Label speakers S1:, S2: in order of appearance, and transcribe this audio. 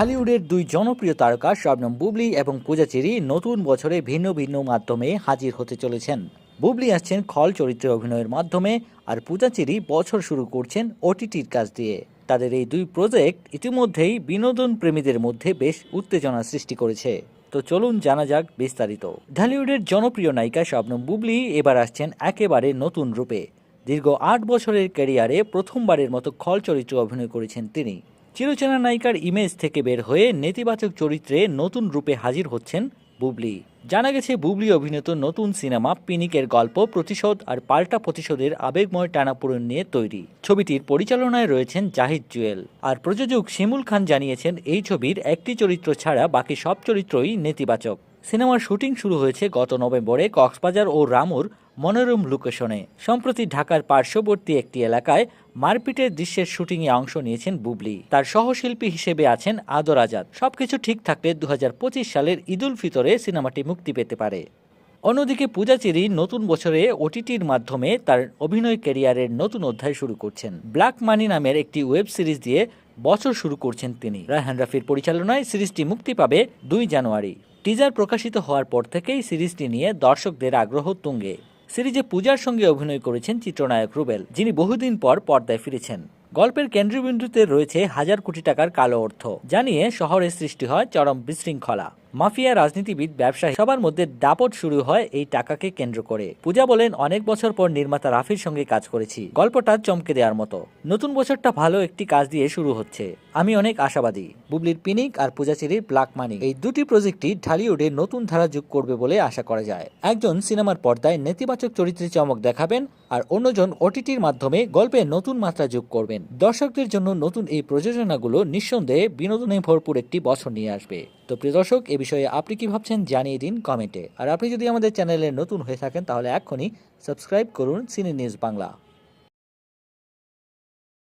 S1: ঢালিউডের দুই জনপ্রিয় তারকা শবনম বুবলি এবং পূজা চেরি নতুন বছরে ভিন্ন ভিন্ন মাধ্যমে হাজির হতে চলেছেন। বুবলি আসছেন খল চরিত্রে অভিনয়ের মাধ্যমে আর পূজা চেরি বছর শুরু করছেন ওটিটির কাজ দিয়ে। তাদের এই দুই প্রজেক্ট ইতিমধ্যেই বিনোদন প্রেমীদের মধ্যে বেশ উত্তেজনা সৃষ্টি করেছে। তো চলুন জানা যাক বিস্তারিত। ঢালিউডের জনপ্রিয় নায়িকা শবনম বুবলি এবার আসছেন একেবারে নতুন রূপে। দীর্ঘ আট বছরের ক্যারিয়ারে প্রথমবারের মতো খল চরিত্রে অভিনয় করেছেন তিনি। চিরচেনা নায়িকার ইমেজ থেকে বের হয়ে নেতিবাচক চরিত্রে নতুন রূপে হাজির হচ্ছেন বুবলি। জানা গেছে, বুবলি অভিনীত নতুন সিনেমা পিনিকের গল্প, প্রতিশোধ আর পাল্টা প্রতিশোধের আবেগময় টানাপোড়েন নিয়ে তৈরি। ছবিটির পরিচালনায় রয়েছেন জাহিদ জুয়েল। আর প্রযোজক শিমুল খান জানিয়েছেন, এই ছবির একটি চরিত্র ছাড়া বাকি সব চরিত্রই নেতিবাচক। সিনেমার শুটিং শুরু হয়েছে গত নভেম্বরে কক্সবাজার ও রামুর মনোরম লোকেশনে। সম্প্রতি ঢাকার পার্শ্ববর্তী একটি এলাকায় মারপিটের দৃশ্যের শুটিংয়ে অংশ নিয়েছেন বুবলি। তার সহশিল্পী হিসেবে আছেন আদর আজাদ। সবকিছু ঠিক থাকলে দু হাজার পঁচিশ সালের ঈদুল ফিতরে সিনেমাটি মুক্তি পেতে পারে। অন্যদিকে পূজা চেরি নতুন বছরে ওটিটির মাধ্যমে তার অভিনয় ক্যারিয়ারের নতুন অধ্যায় শুরু করছেন। ব্ল্যাক মানি নামের একটি ওয়েব সিরিজ দিয়ে বছর শুরু করছেন তিনি। রায়হান রাফির পরিচালনায় সিরিজটি মুক্তি পাবে দুই জানুয়ারি। টিজার প্রকাশিত হওয়ার পর থেকেই সিরিজটি নিয়ে দর্শকদের আগ্রহ তুঙ্গে। সিরিজে পূজার সঙ্গে অভিনয় করেছেন চিত্রনায়ক রুবেল, যিনি বহুদিন পর পর্দায় ফিরেছেন। গল্পের কেন্দ্রবিন্দুতে রয়েছে হাজার কোটি টাকার কালো অর্থ জানিয়ে শহরে সৃষ্টি হয় চরম বিশৃঙ্খলা। মাফিয়া রাজনীতিবিদ, ব্যবসায়ী, সবার মধ্যে দাপট শুরু হয় এই টাকাকে কেন্দ্র করে। পূজা বলেন, অনেক বছর পর নির্মাতা রাফির সঙ্গে কাজ করেছি। গল্পটা চমকে দেওয়ার মতো। নতুন বছরটা ভালো একটি কাজ দিয়ে শুরু হচ্ছে। আমি অনেক আশাবাদী। বুবলির পিনিক আর পূজাচিরির ব্ল্যাক মানি। এই দুটি প্রজেক্টই ঢালিউডে নতুন ধারা যোগ করবে বলে আশা করা যায়। একজন সিনেমার পর্দায় নেতিবাচক চরিত্রে চমক দেখাবেন আর অন্যজন ওটিটির মাধ্যমে গল্পে নতুন মাত্রা যোগ করবেন। দর্শকদের জন্য নতুন এই প্রযোজনাগুলো নিঃসন্দেহে বিনোদনে ভরপুর একটি বছর নিয়ে আসবে। তো প্রিয় দর্শক, এ বিষয়ে আপনি কি ভাবছেন জানিয়ে দিন কমেন্টে। আর আপনি যদি আমাদের চ্যানেলে নতুন হয়ে থাকেন, তাহলে এখনই সাবস্ক্রাইব করুন সিনে নিউজ বাংলা।